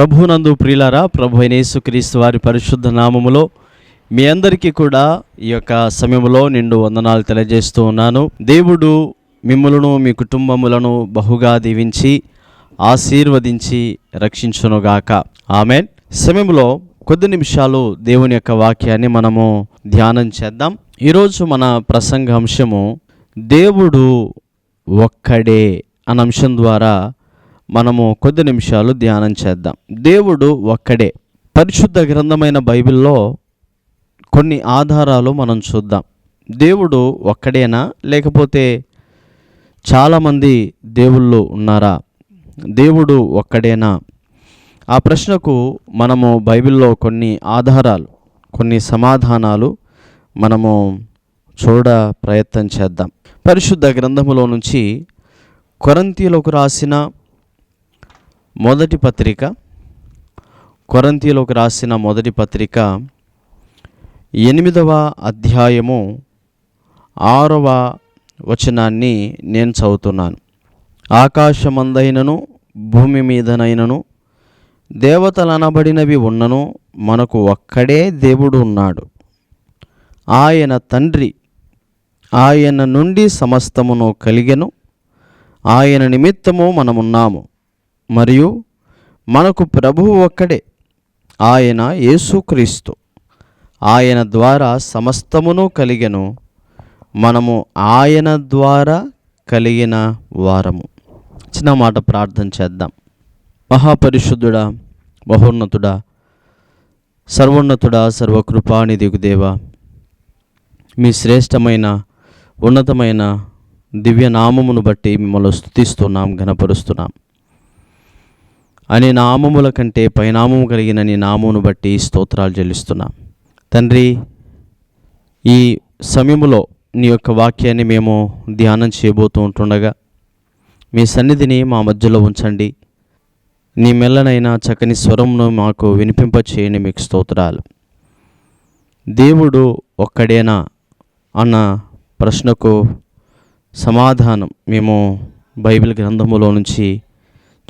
ప్రభునందు ప్రియులారా ప్రభు అయిన యేసుక్రీస్తు వారి పరిశుద్ధ నామములో మీ అందరికీ కూడా ఈ యొక్క సమయంలో నిండు వందనాలు తెలియజేస్తూ ఉన్నాను. దేవుడు మిమ్మలను మీ కుటుంబములను బహుగా దీవించి ఆశీర్వదించి రక్షించునుగాక. ఆమెన్. సమయంలో కొద్ది నిమిషాలు దేవుని యొక్క వాక్యాన్ని మనము ధ్యానం చేద్దాం. ఈరోజు మన ప్రసంగ అంశము దేవుడు ఒక్కడే అన్న అంశం ద్వారా మనము కొద్ది నిమిషాలు ధ్యానం చేద్దాం. దేవుడు ఒక్కడే. పరిశుద్ధ గ్రంథమైన బైబిల్లో కొన్ని ఆధారాలు మనం చూద్దాం. దేవుడు ఒక్కడేనా? లేకపోతే చాలామంది దేవుళ్ళు ఉన్నారా? దేవుడు ఒక్కడేనా? ఆ ప్రశ్నకు మనము బైబిల్లో కొన్ని ఆధారాలు కొన్ని సమాధానాలు మనము చూడ ప్రయత్నం చేద్దాం. పరిశుద్ధ గ్రంథములో నుంచి కొరంతీలకు రాసిన మొదటి పత్రిక కొరంతీలోకి రాసిన మొదటి పత్రిక ఎనిమిదవ అధ్యాయము ఆరవ వచనాన్ని నేను చదువుతున్నాను. ఆకాశమందైనను భూమి మీదనైనను దేవతలనబడినవి ఉన్నను మనకు ఒక్కడే దేవుడు ఉన్నాడు. ఆయన తండ్రి ఆయన నుండి సమస్తమును కలిగెను. ఆయన నిమిత్తము మనమున్నాము. మరియు మనకు ప్రభువు ఒక్కడే ఆయన యేసుక్రీస్తు ఆయన ద్వారా సమస్తమును కలిగెను మనము ఆయన ద్వారా కలిగిన వారము. చిన్న మాట ప్రార్థన చేద్దాం. మహాపరిశుద్ధుడా మహోన్నతుడా సర్వోన్నతుడా సర్వకృపానిధిగు దేవా మీ శ్రేష్టమైన ఉన్నతమైన దివ్య నామమును బట్టి మిమ్మల్ని స్థుతిస్తున్నాం ఘనపరుస్తున్నాం. అనే నామముల కంటే పైనామము కలిగిన నీ నామమును బట్టి స్తోత్రాలు చెల్లిస్తున్నా. తండ్రి ఈ సమయములో నీ యొక్క వాక్యాన్ని మేము ధ్యానం చేయబోతూ ఉంటుండగా మీ సన్నిధిని మా మధ్యలో ఉంచండి. నీ మెల్లనైన చక్కని స్వరంను మాకు వినిపింప చేయని మీకు స్తోత్రాలు. దేవుడు ఒక్కడేనా అన్న ప్రశ్నకు సమాధానం మేము బైబిల్ గ్రంథములో నుంచి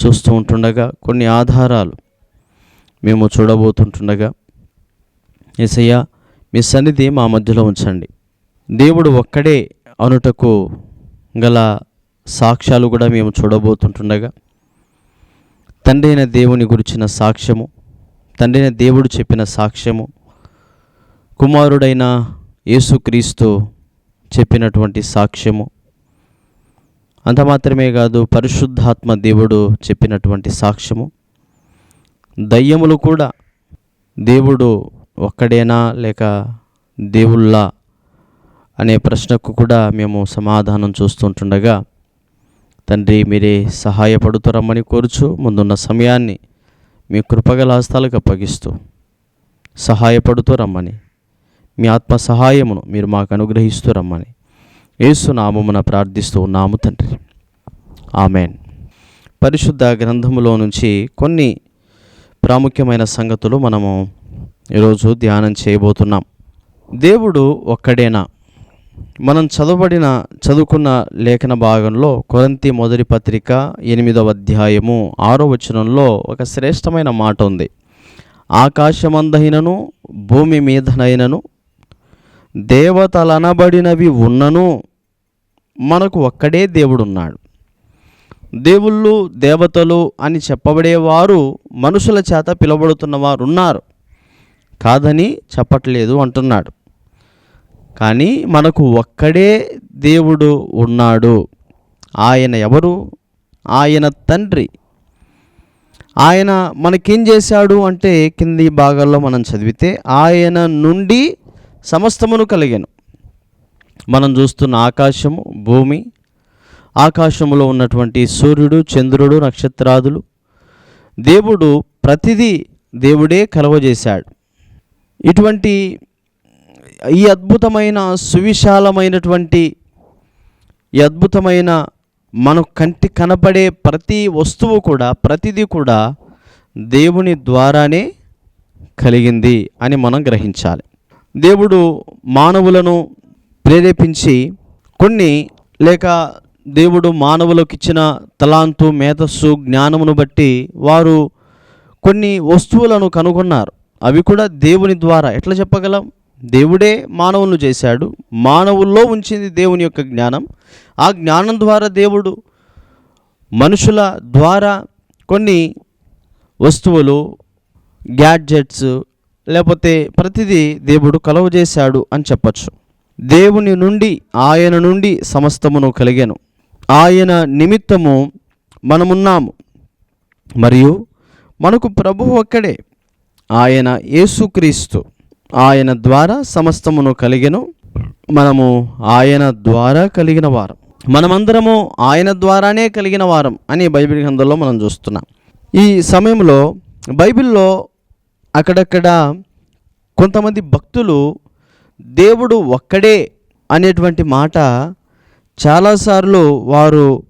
చూస్తూ ఉంటుండగా కొన్ని ఆధారాలు మేము చూడబోతుంటుండగా. ఏసయ్య మీ సన్నిధి మా మధ్యలో ఉంచండి. దేవుడు ఒక్కడే అనుటకు గల సాక్ష్యాలు కూడా మేము చూడబోతుంటుండగా. తండ్రైన దేవుని గురించిన సాక్ష్యము తండ్రైన దేవుడు చెప్పిన సాక్ష్యము కుమారుడైన యేసుక్రీస్తు చెప్పినటువంటి సాక్ష్యము అంత మాత్రమే కాదు పరిశుద్ధాత్మ దేవుడు చెప్పినటువంటి సాక్ష్యము. దయ్యములు కూడా దేవుడు ఒక్కడేనా లేక దేవుళ్ళా అనే ప్రశ్నకు కూడా మేము సమాధానం చూస్తుంటుండగా తండ్రి మీరే సహాయపడుతురమ్మని కోరుచు ముందున్న సమయాన్ని మీ కృపగల హస్తాలకు అప్పగిస్తూ సహాయపడుతూ రమ్మని మీ ఆత్మ సహాయమును మీరు మాకు అనుగ్రహిస్తూ రమ్మని యేసు నామమున ప్రార్థిస్తూ ఉన్నాము తండ్రి. ఆమెన్. పరిశుద్ధ గ్రంథములో నుంచి కొన్ని ప్రాముఖ్యమైన సంగతులు మనము ఈరోజు ధ్యానం చేయబోతున్నాం. దేవుడు ఒక్కడేనా? మనం చదవబడిన చదువుకున్న లేఖన భాగంలో కొరంతి మొదటి పత్రిక ఎనిమిదవ అధ్యాయము ఆరో వచనంలో ఒక శ్రేష్టమైన మాట ఉంది. ఆకాశమందైనను భూమి మీదనైనను దేవతలనబడినవి ఉన్నను మనకు ఒక్కడే దేవుడున్నాడు. దేవుళ్ళు దేవతలు అని చెప్పబడేవారు మనుషుల చేత పిలువబడుతున్న వారు ఉన్నారు కాదని చెప్పట్లేదు అంటున్నాడు. కానీ మనకు ఒక్కడే దేవుడు ఉన్నాడు. ఆయన ఎవరు? ఆయన తండ్రి. ఆయన మనకేం చేశాడు అంటే కింది భాగాల్లో మనం చదివితే ఆయన నుండి సమస్తమును కలిగాను. మనం చూస్తున్న ఆకాశము భూమి ఆకాశములో ఉన్నటువంటి సూర్యుడు చంద్రుడు నక్షత్రాదులు. దేవుడు ప్రతిదీ దేవుడే కలవజేశాడు. ఇటువంటి ఈ అద్భుతమైన సువిశాలమైనటువంటి ఈ అద్భుతమైన మన కంటి కనపడే ప్రతి వస్తువు కూడా ప్రతిదీ కూడా దేవుని ద్వారానే కలిగింది అని మనం గ్రహించాలి. దేవుడు మానవులను ప్రేరేపించి కొన్ని లేక దేవుడు మానవులకు ఇచ్చిన తలాంతు మేధస్సు జ్ఞానమును బట్టి వారు కొన్ని వస్తువులను కనుగొన్నారు. అవి కూడా దేవుని ద్వారా. ఎట్లా చెప్పగలం? దేవుడే మానవులను చేశాడు. మానవుల్లో ఉంచింది దేవుని యొక్క జ్ఞానం. ఆ జ్ఞానం ద్వారా దేవుడు మనుషుల ద్వారా కొన్ని వస్తువులు గ్యాడ్జెట్స్ లేకపోతే ప్రతిదీ దేవుడు కలువజేశాడు అని చెప్పచ్చు. దేవుని నుండి ఆయన నుండి సమస్తమును కలిగాను. ఆయన నిమిత్తము మనమున్నాము. మరియు మనకు ప్రభువు ఒక్కడే. ఆయన యేసుక్రీస్తు ఆయన ద్వారా సమస్తమును కలిగెను. మనము ఆయన ద్వారా కలిగిన వారం. మనమందరము ఆయన ద్వారానే కలిగిన వారం అని బైబిల్ గ్రంథంలో మనం చూస్తున్నాం. ఈ సమయంలో బైబిల్లో అక్కడక్కడ కొంతమంది భక్తులు దేవుడు ఒక్కడే అనేటువంటి మాట చాలాసార్లు వారు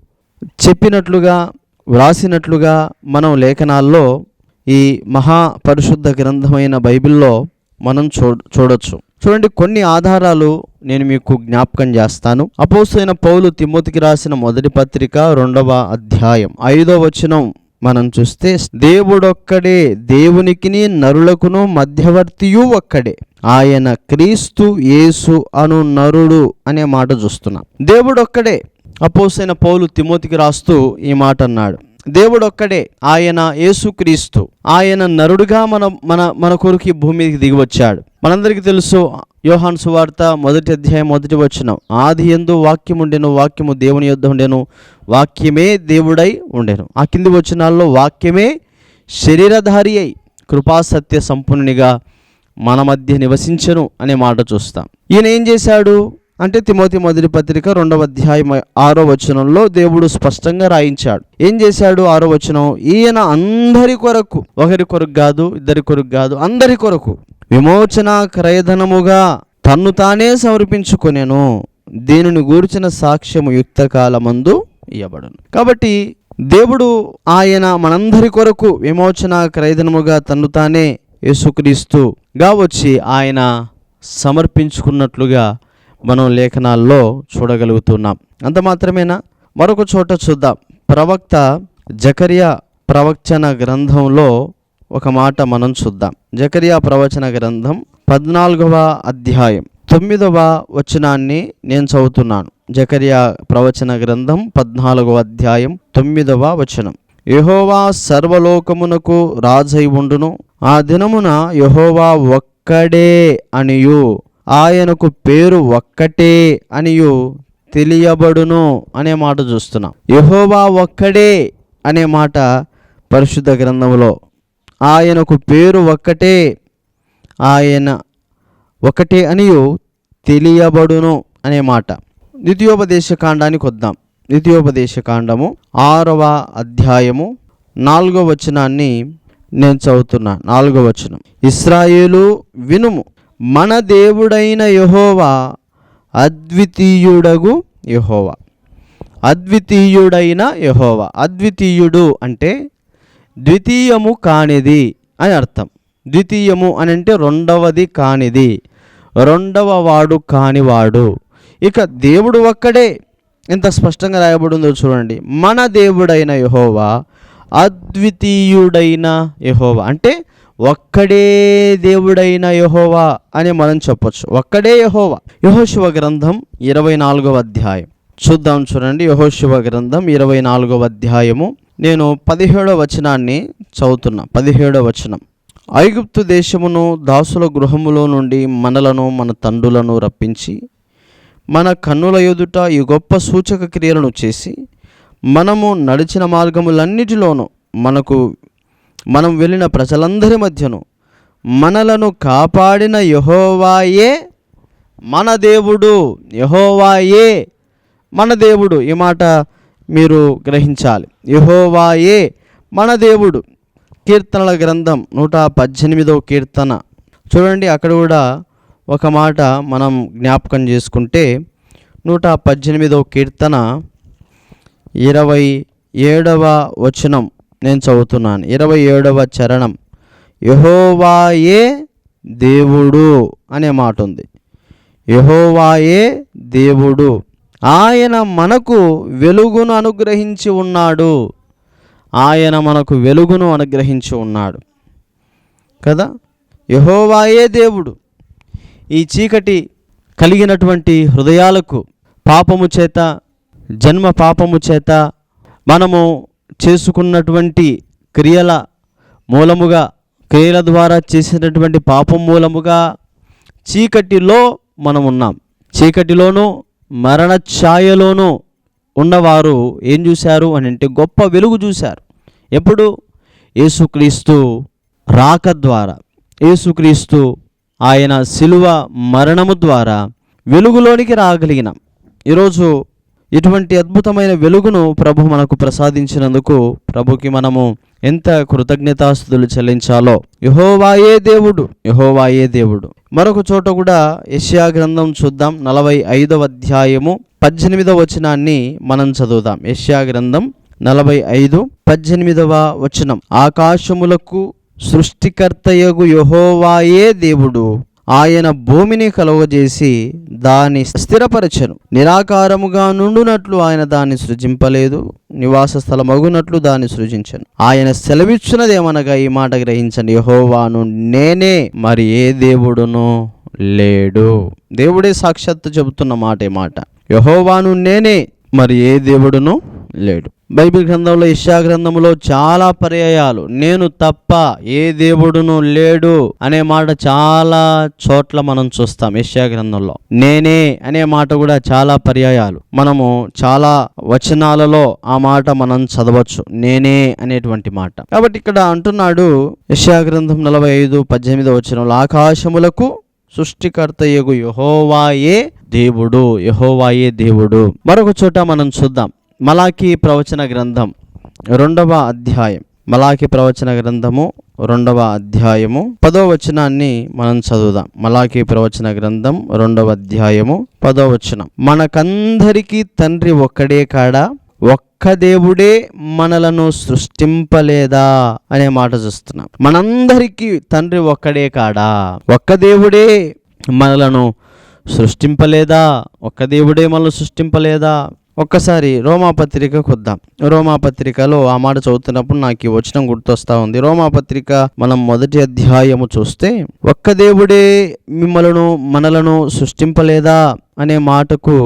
చెప్పినట్లుగా వ్రాసినట్లుగా మనం లేఖనాల్లో ఈ మహా పరిశుద్ధ గ్రంథమైన బైబిల్లో మనం చూ చూడొచ్చు. చూడండి కొన్ని ఆధారాలు నేను మీకు జ్ఞాపకం చేస్తాను. అపోసైన పౌలు తిమ్మతికి రాసిన మొదటి పత్రిక రెండవ అధ్యాయం ఐదో వచనం మనం చూస్తే దేవుడొక్కడే దేవునికిని నరులకును మధ్యవర్తియు ఒక్కడే. ఆయన క్రీస్తు యేసు అను నరుడు అనే మాట చూస్తున్నాం. దేవుడొక్కడే. అపోసైన పౌలు తిమోతికి రాస్తూ ఈ మాట అన్నాడు. దేవుడొక్కడే. ఆయన యేసుక్రీస్తు. ఆయన నరుడుగా మన మన మన కొరకు భూమికి దిగివచ్చాడు దిగి వచ్చాడు మనందరికీ తెలుసు యోహాన్ సువార్త మొదటి అధ్యాయం మొదటి వచ్చిన ఆది ఎందు వాక్యం ఉండెను వాక్యము దేవుని యొద్ద ఉండెను వాక్యమే దేవుడై ఉండెను. ఆ కింది వచనాల్లో వాక్యమే శరీరధారి అయి కృపాసత్య సంపన్నునిగా మన మధ్య నివసించను అనే మాట చూస్తాం. ఈయన ఏం చేశాడు? అంటే తిమోతి మొదటి పత్రిక రెండవ అధ్యాయం ఆరో వచనంలో దేవుడు స్పష్టంగా రాయించాడు. ఏం చేశాడు ఆరో వచనం? ఈయన అందరి కొరకు ఒకరి కొరకు కాదు ఇద్దరి కొరకు కాదు అందరి కొరకు విమోచన క్రయధనముగా తన్ను తానే సమర్పించుకొనెను. దీనిని గూర్చిన సాక్ష్యము యుక్త కాలమందు ఇవ్వబడును కాబట్టి దేవుడు ఆయన మనందరి కొరకు విమోచన క్రయధనముగా తన్ను తానే యేసుక్రీస్తుగా వచ్చి ఆయన సమర్పించుకున్నట్లుగా మనం లేఖనాల్లో చూడగలుగుతున్నాం. అంత మాత్రమేనా? మరొక చోట చూద్దాం. ప్రవక్త జకరియా ప్రవచన గ్రంథంలో ఒక మాట మనం చూద్దాం. జకరియా ప్రవచన గ్రంథం పద్నాలుగవ అధ్యాయం. తొమ్మిదవ వచనాన్ని నేను చదువుతున్నాను. జకరియా ప్రవచన గ్రంథం పద్నాలుగవ అధ్యాయం తొమ్మిదవ వచనం. యహోవా సర్వలోకమునకు రాజై ఉండును. ఆ దినమున యహోవా ఒక్కడే అనియు. ఆయనకు పేరు ఒక్కటే అనియు తెలియబడును అనే మాట చూస్తున్నాం. యహోవా ఒక్కడే అనే మాట పరిశుద్ధ గ్రంథంలో ఆయనకు పేరు ఒక్కటే. ఆయన ఒకటే అనియు తెలియబడును అనే మాట. ద్వితీయోపదేశ కాండానికి వద్దాం. ద్వితీయోపదేశ కాండము ఆరవ అధ్యాయము నాలుగో వచనాన్ని నేను చదువుతున్నా. నాలుగో వచనం. ఇస్రాయేలు వినుము. మన దేవుడైన యహోవా అద్వితీయుడగు యహోవా. అద్వితీయుడైన యహోవా. అద్వితీయుడు అంటే ద్వితీయము కానిది అని అర్థం. ద్వితీయము అని అంటే రెండవది కానిది. రెండవ వాడు కానివాడు. ఇక దేవుడు ఒక్కడే. ఎంత స్పష్టంగా రాయబడిందో చూడండి. మన దేవుడైన యహోవా అద్వితీయుడైన యహోవా. అంటే ఒక్కడే దేవుడైన యహోవా అని మనం చెప్పొచ్చు. ఒక్కడే యహోవా. యహోశివ గ్రంథం ఇరవై నాలుగవ అధ్యాయం. చూద్దాం చూడండి. యహోశివ గ్రంథం ఇరవై నాలుగవ అధ్యాయము. నేను పదిహేడవ వచనాన్ని చదువుతున్నా. పదిహేడవ వచనం. ఐగుప్తు దేశమును దాసుల గృహములో నుండి మనలను మన తండ్రులను రప్పించి మన కన్నుల ఎదుట ఈ గొప్ప సూచక క్రియలను చేసి మనము నడిచిన మార్గములన్నిటిలోనూ మనకు మనం వెళ్ళిన ప్రజలందరి మధ్యను మనలను కాపాడిన యహోవాయే మన దేవుడు. యహోవాయే మన దేవుడు. ఈ మాట మీరు గ్రహించాలి. యహోవాయే మన దేవుడు. కీర్తనల గ్రంథం నూట పద్దెనిమిదవ కీర్తన. చూడండి అక్కడ కూడా ఒక మాట మనం జ్ఞాపకం చేసుకుంటే నూట పద్దెనిమిదవ కీర్తన ఇరవై ఏడవ వచనం నేను చదువుతున్నాను. ఇరవై ఏడవ చరణం. యహోవాయే దేవుడు అనే మాట ఉంది. యహోవాయే దేవుడు. ఆయన మనకు వెలుగును అనుగ్రహించి ఉన్నాడు. ఆయన మనకు వెలుగును అనుగ్రహించి ఉన్నాడు. కదా? యహోవాయే దేవుడు. ఈ చీకటి కలిగినటువంటి హృదయాలకు పాపము చేత జన్మ పాపము చేత మనము చేసుకున్నటువంటి క్రియల మూలముగా క్రియల ద్వారా చేసినటువంటి పాపం మూలముగా చీకటిలో మనం ఉన్నాం చీకటిలోనూ మరణ ఛాయలోనూ ఉన్నవారు ఏం చూశారు అని అంటే గొప్ప వెలుగు చూశారు. ఎప్పుడు? యేసుక్రీస్తు రాక ద్వారా. యేసుక్రీస్తు ఆయన శిలువ మరణము ద్వారా వెలుగులోనికి రాగలిగినాం. ఈరోజు ఇటువంటి అద్భుతమైన వెలుగును ప్రభు మనకు ప్రసాదించినందుకు ప్రభుకి మనము ఎంత కృతజ్ఞతాస్తుతులు చెల్లించాలో. యహోవాయే దేవుడు యహోవాయే దేవుడు. మరొక చోట కూడా యష్యా గ్రంథం చూద్దాం నలభై ఐదవ అధ్యాయము పద్దెనిమిదవ వచనాన్ని మనం చదువుదాం. యెషయా గ్రంథం నలభై ఐదు పద్దెనిమిదవ వచనం. ఆకాశములకు సృష్టికర్తయగు యహోవాయే దేవుడు. ఆయన భూమిని కలవజేసి దాన్ని స్థిరపరచను. నిరాకారముగా నుండునట్లు ఆయన దాన్ని సృజింపలేదు. నివాస స్థలమగునట్లు దాన్ని సృజించను. ఆయన సెలవిచ్చినదేమనగా ఈ మాట గ్రహించండి. యహోవాను నేనే మరి ఏ దేవుడును లేడు. దేవుడే సాక్షాత్తు చెబుతున్న మాట ఏ మాట. యహోవాను నేనే మరి ఏ దేవుడును లేడు. బైబిల్ గ్రంథంలో ఇషా గ్రంథంలో చాలా పర్యాయాలు. నేను తప్ప ఏ దేవుడును లేడు అనే మాట చాలా చోట్ల మనం చూస్తాం ఇషా గ్రంథంలో. నేనే అనే మాట కూడా చాలా పర్యాయాలు. మనము చాలా వచనాలలో ఆ మాట మనం చదవచ్చు. నేనే అనేటువంటి మాట. కాబట్టి ఇక్కడ అంటున్నాడు ఇషా గ్రంథం నలభై ఐదు పద్దెనిమిది వచనంలో ఆకాశములకు సృష్టికర్త యగు యహోవాయే దేవుడు యహోవాయే దేవుడు. మరొక చోట మనం చూద్దాం. మలాఖీ ప్రవచన గ్రంథం రెండవ అధ్యాయం. మలాఖీ ప్రవచన గ్రంథము రెండవ అధ్యాయము. పదో వచనాన్ని మనం చదువుదాం. మలాఖీ ప్రవచన గ్రంథం రెండవ అధ్యాయము పదో వచనం. మనకందరికీ తండ్రి ఒక్కడే కాడా? ఒక్క దేవుడే మనలను సృష్టింపలేదా? అనే మాట చూస్తున్నాం. మనందరికీ తండ్రి ఒక్కడే కాడా? ఒక్క దేవుడే మనలను సృష్టింపలేదా? ఒక్క దేవుడే మనల్ని సృష్టింపలేదా? ఒక్కసారి రోమాపత్రిక కొద్దాం. రోమాపత్రికలో ఆ మాట చదువుతున్నప్పుడు నాకు ఈ వచనం గుర్తొస్తా ఉంది. రోమాపత్రిక మనం మొదటి అధ్యాయము చూస్తే ఒక్క దేవుడే మిమ్మలను మనలను సృష్టింపలేదా అనే మాటకు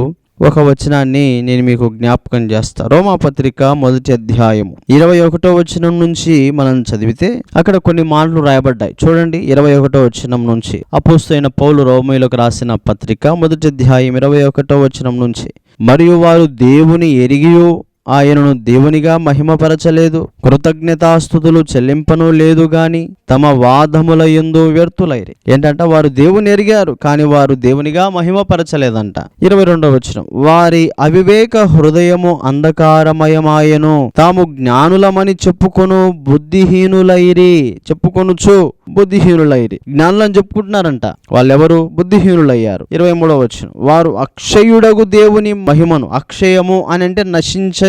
ఒక వచనాన్ని నేను మీకు జ్ఞాపకం చేస్తా. రోమాపత్రిక మొదటి అధ్యాయము. ఇరవై ఒకటో వచనం నుంచి మనం చదివితే అక్కడ కొన్ని మాటలు రాయబడ్డాయి. చూడండి ఇరవై ఒకటో వచనం నుంచి. అపోస్తైన పౌలు రోమీలకు రాసిన పత్రిక మొదటి అధ్యాయం ఇరవై ఒకటో వచనం నుంచి. మరియు వారు దేవుని ఎరిగియో ఆయనను దేవునిగా మహిమపరచలేదు కృతజ్ఞతాస్థుతులు చెల్లింపను లేదు గాని తమ వాదముల ఎందు వ్యర్థులైరి. ఏంటంటే? వారు దేవుని ఎరిగారు కానీ వారు దేవునిగా మహిమపరచలేదంట. ఇరవై రెండవ వచనం. వారి అవివేక హృదయము అంధకారమయమాయను. తాము జ్ఞానులమని చెప్పుకొను బుద్ధిహీనులైరి. చెప్పుకొనుచు బుద్ధిహీనులైరి. జ్ఞానులని చెప్పుకుంటున్నారంట. వాళ్ళెవరు? బుద్ధిహీనులయ్యారు. ఇరవై మూడవ వచనం. వారు అక్షయుడగు దేవుని మహిమను అక్షయము అని అంటే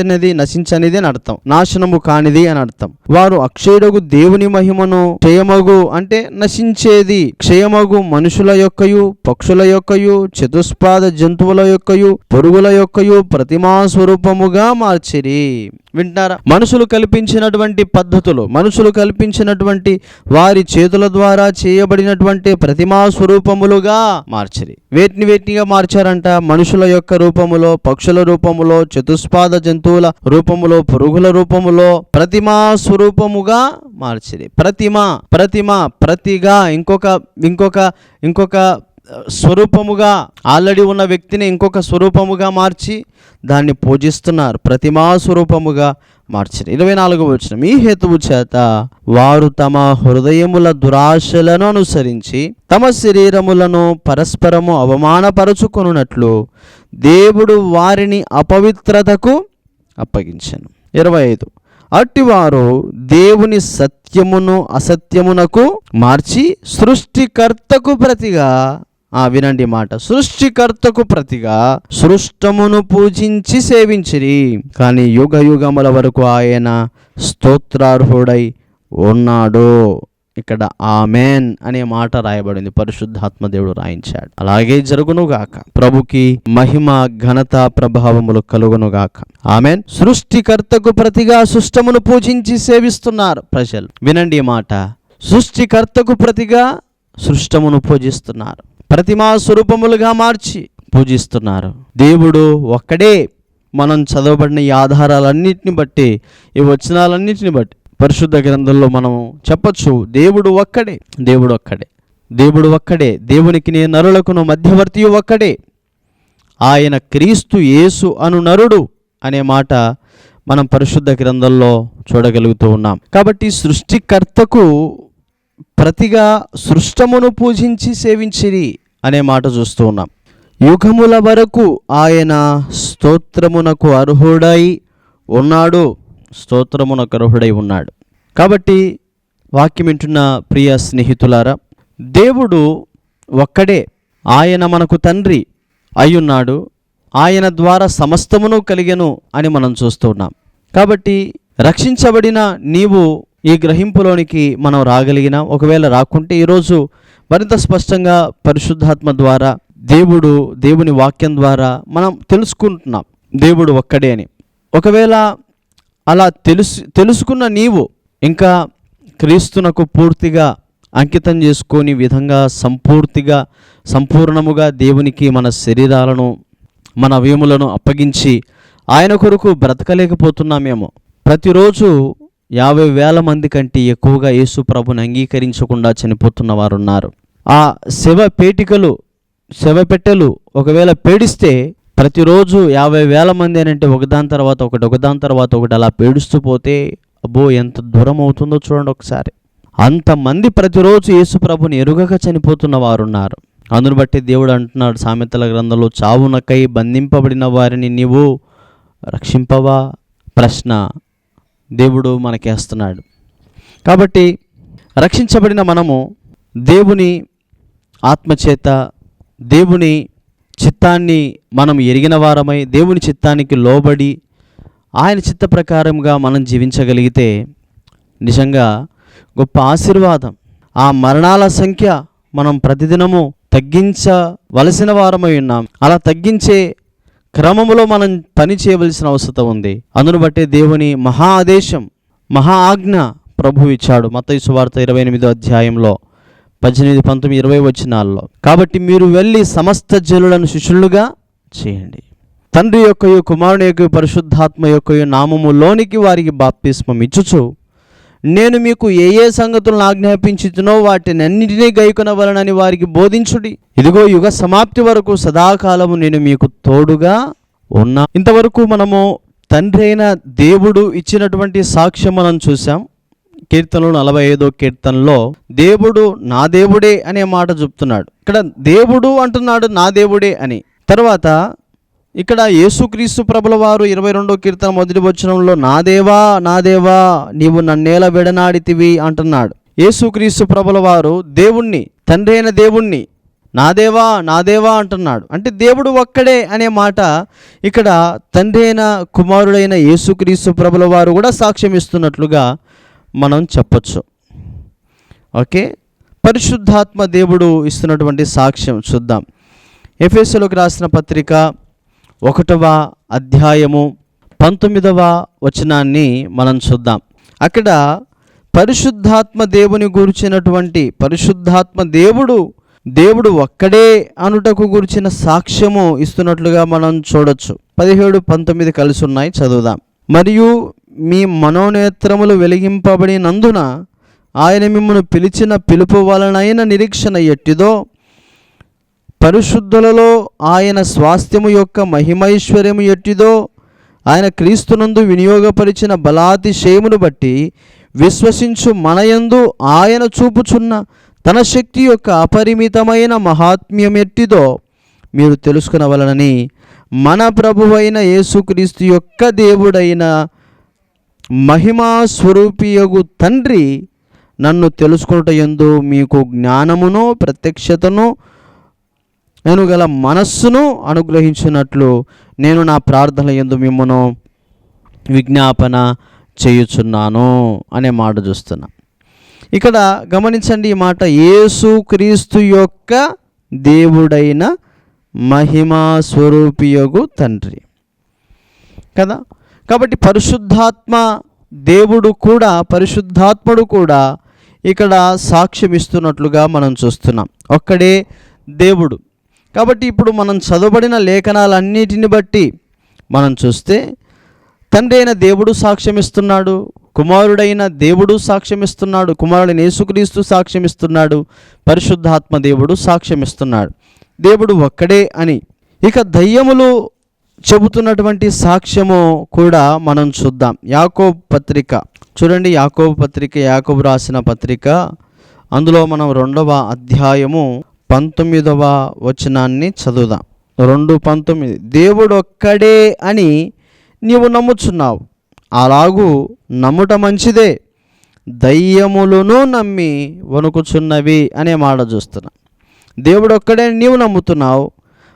నశించనిది నశించనిది అని అర్థం. నాశనము కానిది అని అర్థం. వారు అక్షయుడగు దేవుని మహిమను క్షయమగు అంటే నశించేది. క్షయమగు మనుషుల యొక్కయు పక్షుల యొక్కయు చతుష్పాద జంతువుల యొక్కయు పొరుగుల యొక్కయు ప్రతిమా స్వరూపముగా మార్చిరి. వింటారా మనుషులు కల్పించినటువంటి పద్ధతులు మనుషులు కల్పించినటువంటి వారి చేతుల ద్వారా చేయబడినటువంటి ప్రతిమా స్వరూపములుగా మార్చిరి. వేటిని వేటిగా మార్చారంట? మనుషుల యొక్క రూపములో పక్షుల రూపములో చతుష్పాద జంతువుల రూపములో పురుగుల రూపములో ప్రతిమా స్వరూపముగా మార్చిరి. ప్రతిమ ప్రతిమ ప్రతిగా ఇంకొక ఇంకొక ఇంకొక స్వరూపముగా ఆల్రెడీ ఉన్న వ్యక్తిని ఇంకొక స్వరూపముగా మార్చి దాన్ని పూజిస్తున్నారు. ప్రతిమా స్వరూపముగా మార్చారు ఇరవై నాలుగు వచ్చిన ఈ హేతువు చేత వారు తమ హృదయముల దురాశలను అనుసరించి తమ శరీరములను పరస్పరము అవమానపరుచుకొనున్నట్లు దేవుడు వారిని అపవిత్రతకు అప్పగించను. ఇరవై ఐదు. అట్టివారు దేవుని సత్యమును అసత్యమునకు మార్చి సృష్టికర్తకు ప్రతిగా వినండి మాట. సృష్టికర్తకు ప్రతిగా సృష్టమును పూజించి సేవించిరి కానీ యుగ యుగముల వరకు ఆయన స్తోత్రార్హుడై ఉన్నాడు. ఇక్కడ ఆమెన్ అనే మాట రాయబడింది. పరిశుద్ధాత్మ దేవుడు రాయించాడు. అలాగే జరుగునుగాక. ప్రభుకి మహిమ ఘనత ప్రభావములు కలుగునుగాక. ఆమెన్. సృష్టికర్తకు ప్రతిగా సృష్టమును పూజించి సేవిస్తున్నారు ప్రజలు. వినండి ఈ మాట. సృష్టికర్తకు ప్రతిగా సృష్టమును పూజిస్తున్నారు. ప్రతిమా స్వరూపములుగా మార్చి పూజిస్తున్నారు. దేవుడు ఒక్కడే మనం చదవబడిన ఈ ఆధారాలన్నింటిని బట్టి ఈ వచనాలన్నింటిని బట్టి పరిశుద్ధ గ్రంథంలో మనం చెప్పొచ్చు దేవుడు ఒక్కడే దేవుడు ఒక్కడే దేవుడు ఒక్కడే దేవునికి నీ నరులకును మధ్యవర్తి ఒక్కడే ఆయన క్రీస్తు యేసు అను నరుడు అనే మాట మనం పరిశుద్ధ గ్రంథంలో చూడగలుగుతూ ఉన్నాం. కాబట్టి సృష్టికర్తకు ప్రతిగా సృష్టమును పూజించి సేవించిరి అనే మాట చూస్తూ ఉన్నాం. యుగముల వరకు ఆయన స్తోత్రమునకు అర్హుడై ఉన్నాడు స్తోత్రమునకు అర్హుడై ఉన్నాడు. కాబట్టి వాక్యం వింటున్న ప్రియ స్నేహితులారా దేవుడు ఒక్కడే. ఆయన మనకు తండ్రి అయ్యున్నాడు ఆయన ద్వారా సమస్తమును కలిగెను అని మనం చూస్తూ ఉన్నాం. కాబట్టి రక్షించబడిన నీవు ఈ గ్రహింపులోనికి మనం రాగలిగిన ఒకవేళ రాకుంటే ఈరోజు మరింత స్పష్టంగా పరిశుద్ధాత్మ ద్వారా దేవుడు దేవుని వాక్యం ద్వారా మనం తెలుసుకుంటున్నాం. దేవుడు ఒక్కడే అని. ఒకవేళ అలా తెలుసు తెలుసుకున్న నీవు ఇంకా క్రీస్తునకు పూర్తిగా అంకితం చేసుకొని విధంగా సంపూర్తిగా సంపూర్ణముగా దేవునికి మన శరీరాలను మన అవయములను అప్పగించి ఆయన కొరకు బ్రతకలేకపోతున్నామేమో. ప్రతిరోజు యాభై వేల మంది కంటే ఎక్కువగా యేసు ప్రభుని అంగీకరించకుండా చనిపోతున్న వారు ఉన్నారు ఆ శవ పేటికలు శవ పెట్టెలు ఒకవేళ పేడిస్తే ప్రతిరోజు యాభై వేల మంది అని అంటే ఒకదాని తర్వాత ఒకటి ఒకదాని తర్వాత ఒకటి అలా పేడుస్తూ పోతే అబ్బో ఎంత దూరం అవుతుందో చూడండి ఒకసారి. అంతమంది ప్రతిరోజు యేసు ప్రభుని ఎరుగక చనిపోతున్న వారు ఉన్నారు అందును బట్టి దేవుడు అంటున్నాడు సామెతల గ్రంథంలో చావునకై బంధింపబడిన వారిని నీవు రక్షింపవా? ప్రశ్న దేవుడు మనకేస్తున్నాడు. కాబట్టి రక్షించబడిన మనము దేవుని ఆత్మచేత దేవుని చిత్తాన్ని మనం ఎరిగిన వారమై దేవుని చిత్తానికి లోబడి ఆయన చిత్త ప్రకారంగా మనం జీవించగలిగితే నిజంగా గొప్ప ఆశీర్వాదం. ఆ మరణాల సంఖ్య మనం ప్రతిదినము తగ్గించవలసిన వారమై ఉన్నాం. అలా తగ్గించే క్రమములో మనం పని చేయవలసిన అవసరం ఉంది. అందును బట్టే దేవుని మహా ఆదేశం మహా ఆజ్ఞ ప్రభు ఇచ్చాడు. మత సువార్త ఇరవై ఎనిమిదో అధ్యాయంలో పద్దెనిమిది పంతొమ్మిది ఇరవై వచ్చినాల్లో కాబట్టి మీరు వెళ్ళి సమస్త జనులను శిష్యులుగా చేయండి. తండ్రి యొక్క కుమారుని యొక్క పరిశుద్ధాత్మ యొక్కయు నామములోనికి వారికి బాప్తిస్మం ఇచ్చుచు నేను మీకు ఏ ఏ సంగతులను ఆజ్ఞాపించుతునో వాటిని అన్నిటినీ గైకొనవలనని వారికి బోధించుడి. ఇదిగో యుగ సమాప్తి వరకు సదాకాలము నేను మీకు తోడుగా ఉన్నా. ఇంతవరకు మనము తండ్రి అయిన దేవుడు ఇచ్చినటువంటి సాక్ష్యం మనం చూసాం కీర్తనలు నలభై ఐదో కీర్తనలో దేవుడు నా దేవుడే అనే మాట చెప్తున్నాడు. ఇక్కడ దేవుడు అంటున్నాడు నా దేవుడే అని. తర్వాత ఇక్కడ యేసుక్రీస్తు ప్రభుల వారు ఇరవై రెండో కీర్తన మొదటి వచనంలో నా దేవా నా దేవా నీవు నన్నేల విడనాడితివి అంటున్నాడు. యేసుక్రీస్తు ప్రభుల వారు దేవుణ్ణి తండ్రి అయిన దేవుణ్ణి నా దేవా నా దేవా అంటున్నాడు. అంటే దేవుడు ఒక్కడే అనే మాట ఇక్కడ తండ్రి అయిన కుమారుడైన యేసుక్రీస్తు ప్రభుల వారు కూడా సాక్ష్యం ఇస్తున్నట్లుగా మనం చెప్పొచ్చు. ఓకే? పరిశుద్ధాత్మ దేవుడు ఇస్తున్నటువంటి సాక్ష్యం చూద్దాం. ఎఫ్ఎస్లోకి రాసిన పత్రిక ఒకటవ అధ్యాయము పంతొమ్మిదవ వచనాన్ని మనం చూద్దాం. అక్కడ పరిశుద్ధాత్మ దేవుని గురించినటువంటి పరిశుద్ధాత్మ దేవుడు దేవుడు ఒక్కడే అనుటకు గురించిన సాక్ష్యము ఇస్తున్నట్లుగా మనం చూడొచ్చు. పదిహేడు పంతొమ్మిది కలిసి ఉన్నాయి చదువుదాం. మరియు మీ మనోనేత్రములు వెలిగింపబడినందున ఆయన మిమ్మల్ని పిలిచిన పిలుపు వలనైన నిరీక్షణ ఎట్టిదో పరిశుద్ధులలో ఆయన స్వాస్థ్యము యొక్క మహిమైశ్వర్యము ఎట్టిదో ఆయన క్రీస్తునందు వినియోగపరిచిన బలాతిశయమును బట్టి విశ్వసించు మనయందు ఆయన చూపుచున్న తన శక్తి యొక్క అపరిమితమైన మహాత్మ్యం ఎట్టిదో మీరు తెలుసుకునవలనని మన ప్రభువైన యేసుక్రీస్తు యొక్క దేవుడైన మహిమా స్వరూపియగు తండ్రి నన్ను తెలుసుకున్నట ఎందు మీకు జ్ఞానమును ప్రత్యక్షతను నేను గల మనస్సును అనుగ్రహించినట్లు నేను నా ప్రార్థన ఎందు మిమ్మను విజ్ఞాపన చేయుచున్నాను అనే మాట చూస్తున్నా. ఇక్కడ గమనించండి ఈ మాట యేసు క్రీస్తు యొక్క దేవుడైన మహిమా స్వరూపియగు తండ్రి. కదా? కాబట్టి పరిశుద్ధాత్మ దేవుడు కూడా పరిశుద్ధాత్ముడు కూడా ఇక్కడ సాక్ష్యం ఇస్తున్నట్లుగా మనం చూస్తున్నాం. ఒక్కడే దేవుడు. కాబట్టి ఇప్పుడు మనం చదవబడిన లేఖనాలన్నిటిని బట్టి మనం చూస్తే తండ్రి అయిన దేవుడు సాక్ష్యమిస్తున్నాడు కుమారుడైన దేవుడు సాక్ష్యమిస్తున్నాడు కుమారుడైన యేసుక్రీస్తు సాక్ష్యమిస్తున్నాడు పరిశుద్ధాత్మ దేవుడు సాక్ష్యమిస్తున్నాడు. దేవుడు ఒక్కడే అని. ఇక దయ్యములు చెబుతున్నటువంటి సాక్ష్యము కూడా మనం చూద్దాం. యాకోబ్ పత్రిక. చూడండి యాకోబు పత్రిక యాకోబు రాసిన పత్రిక. అందులో మనం రెండవ అధ్యాయము పంతొమ్మిదవ వచనాన్ని చదువుదాం. రెండు పంతొమ్మిది. దేవుడు ఒక్కడే అని నీవు నమ్ముచున్నావు. అలాగూ నమ్ముట మంచిదే. దయ్యములను నమ్మి వణుకుచున్నవి అనే మాట చూస్తున్నాం. దేవుడు ఒక్కడే నీవు నమ్ముతున్నావు.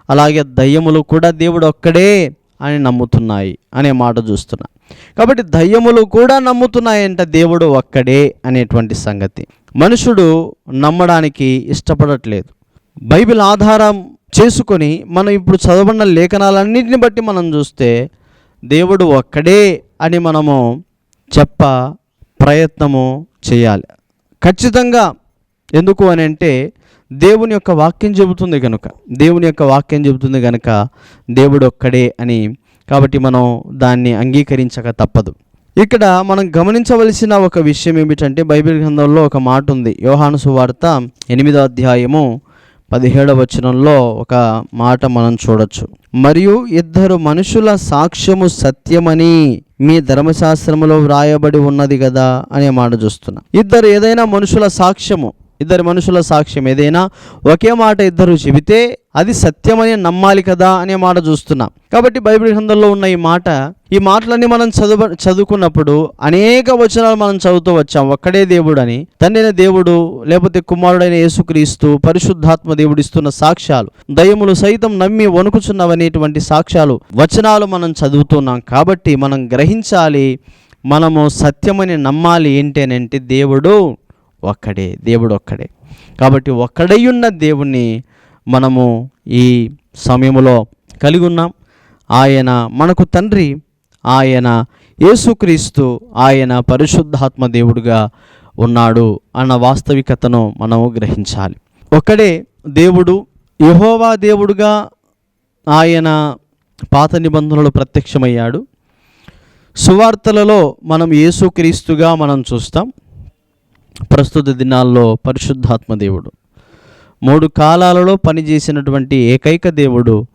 అలాగే దయ్యములు కూడా దేవుడు ఒక్కడే అని నమ్ముతున్నాయి అనే మాట చూస్తున్నా. కాబట్టి దయ్యములు కూడా నమ్ముతున్నాయంట దేవుడు ఒక్కడే అనేటువంటి సంగతి. మనుషుడు నమ్మడానికి ఇష్టపడట్లేదు. బైబిల్ ఆధారం చేసుకొని మనం ఇప్పుడు చదవబడిన లేఖనాలన్నింటిని బట్టి మనం చూస్తే దేవుడు ఒక్కడే అని మనము చెప్ప ప్రయత్నము చేయాలి. ఖచ్చితంగా ఎందుకు అని అంటే దేవుని యొక్క వాక్యం చెబుతుంది కనుక దేవుని యొక్క వాక్యం చెబుతుంది కనుక దేవుడు ఒక్కడే అని. కాబట్టి మనం దాన్ని అంగీకరించక తప్పదు. ఇక్కడ మనం గమనించవలసిన ఒక విషయం ఏమిటంటే బైబిల్ గ్రంథంలో ఒక మాట ఉంది. యోహాను సువార్త ఎనిమిదో అధ్యాయము పదిహేడవ వచనంలో ఒక మాట మనం చూడొచ్చు. మరియు ఇద్దరు మనుషుల సాక్ష్యము సత్యమని మీ ధర్మశాస్త్రములో వ్రాయబడి ఉన్నది కదా అనే మాట చూస్తున్నా. ఇద్దరు ఏదైనా మనుషుల సాక్ష్యము ఇద్దరు మనుషుల సాక్ష్యం ఏదైనా ఒకే మాట ఇద్దరు చెబితే అది సత్యమని నమ్మాలి కదా అనే మాట చూస్తున్నాం. కాబట్టి బైబిల్ గ్రంథంలో ఉన్న ఈ మాట ఈ మాటలన్నీ మనం చదువు చదువుకున్నప్పుడు అనేక వచనాలు మనం చదువుతూ వచ్చాం. ఒక్కడే దేవుడు అని తండ్రైన దేవుడు లేకపోతే కుమారుడైన యేసుక్రీస్తు పరిశుద్ధాత్మ దేవుడు ఇస్తున్న సాక్ష్యాలు దయములు సైతం నమ్మి వణుకుచున్నవనేటువంటి సాక్ష్యాలు వచనాలు మనం చదువుతున్నాం. కాబట్టి మనం గ్రహించాలి మనము సత్యమని నమ్మాలి ఏంటి అని అంటే దేవుడు ఒక్కడే దేవుడు ఒక్కడే. కాబట్టి ఒక్కడై ఉన్న దేవుణ్ణి మనము ఈ సమయంలో కలిగి ఉన్నాం. ఆయన మనకు తండ్రి ఆయన యేసుక్రీస్తు ఆయన పరిశుద్ధాత్మ దేవుడుగా ఉన్నాడు అన్న వాస్తవికతను మనము గ్రహించాలి. ఒక్కడే దేవుడు యహోవా దేవుడుగా ఆయన పాత నిబంధనలు ప్రత్యక్షమయ్యాడు. సువార్తలలో మనం యేసుక్రీస్తుగా మనం చూస్తాం. ప్రస్తుత దినాల్లో పరిశుద్ధాత్మ దేవుడు. మూడు కాలాలలో పనిచేసినటువంటి ఏకైక దేవుడు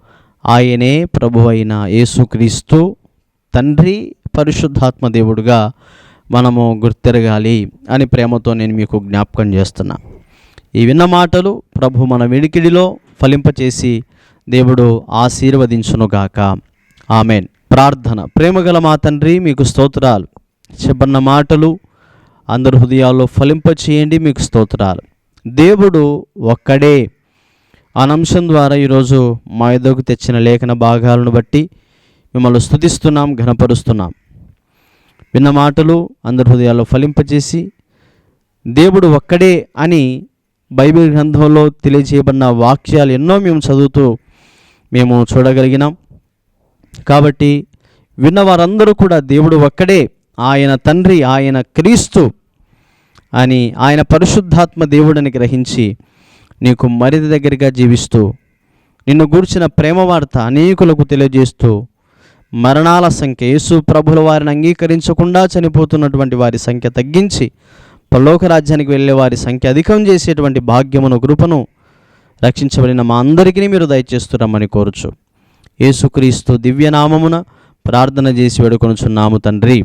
ఆయనే ప్రభు అయిన యేసుక్రీస్తు తండ్రి పరిశుద్ధాత్మ దేవుడుగా మనము గుర్తెరగాలి అని ప్రేమతో నేను మీకు జ్ఞాపకం చేస్తున్నా. ఈ విన్న మాటలు ప్రభు మన విడికిడిలో ఫలింపచేసి దేవుడు ఆశీర్వదించునుగాక. ఆమెన్. ప్రార్థన. ప్రేమగల మా తండ్రి మీకు స్తోత్రాలు. చెప్పన్న మాటలు అందరి హృదయాల్లో ఫలింపచేయండి మీకు స్తోత్రాలు. దేవుడు ఒక్కడే. అనంశం ద్వారా ఈరోజు మా ఎదుగు తెచ్చిన లేఖన భాగాలను బట్టి మిమ్మల్ని స్థుతిస్తున్నాం ఘనపరుస్తున్నాం. విన్న మాటలు అందరి హృదయాల్లో ఫలింపజేసి దేవుడు ఒక్కడే అని బైబిల్ గ్రంథంలో తెలియజేయబడిన వాక్యాలు ఎన్నో మేము చదువుతూ మేము చూడగలిగినాం. కాబట్టి విన్న వారందరూ కూడా దేవుడు ఒక్కడే. ఆయన తండ్రి ఆయన క్రీస్తు అని ఆయన పరిశుద్ధాత్మ దేవుడని గ్రహించి నీకు మరిది దగ్గరగా జీవిస్తూ నిన్ను గూర్చిన ప్రేమ వార్త అనేకులకు తెలియజేస్తూ మరణాల సంఖ్య యేసు ప్రభుల వారిని అంగీకరించకుండా చనిపోతున్నటువంటి వారి సంఖ్య తగ్గించి పరలోక రాజ్యానికి వెళ్ళే వారి సంఖ్య అధికం చేసేటువంటి భాగ్యమును కృపను రక్షించబడిన మా అందరికీ మీరు దయచేస్తున్నామని కోరుచు. యేసుక్రీస్తు దివ్యనామమున ప్రార్థన చేసి వేడుకొనుచున్నాము తండ్రి.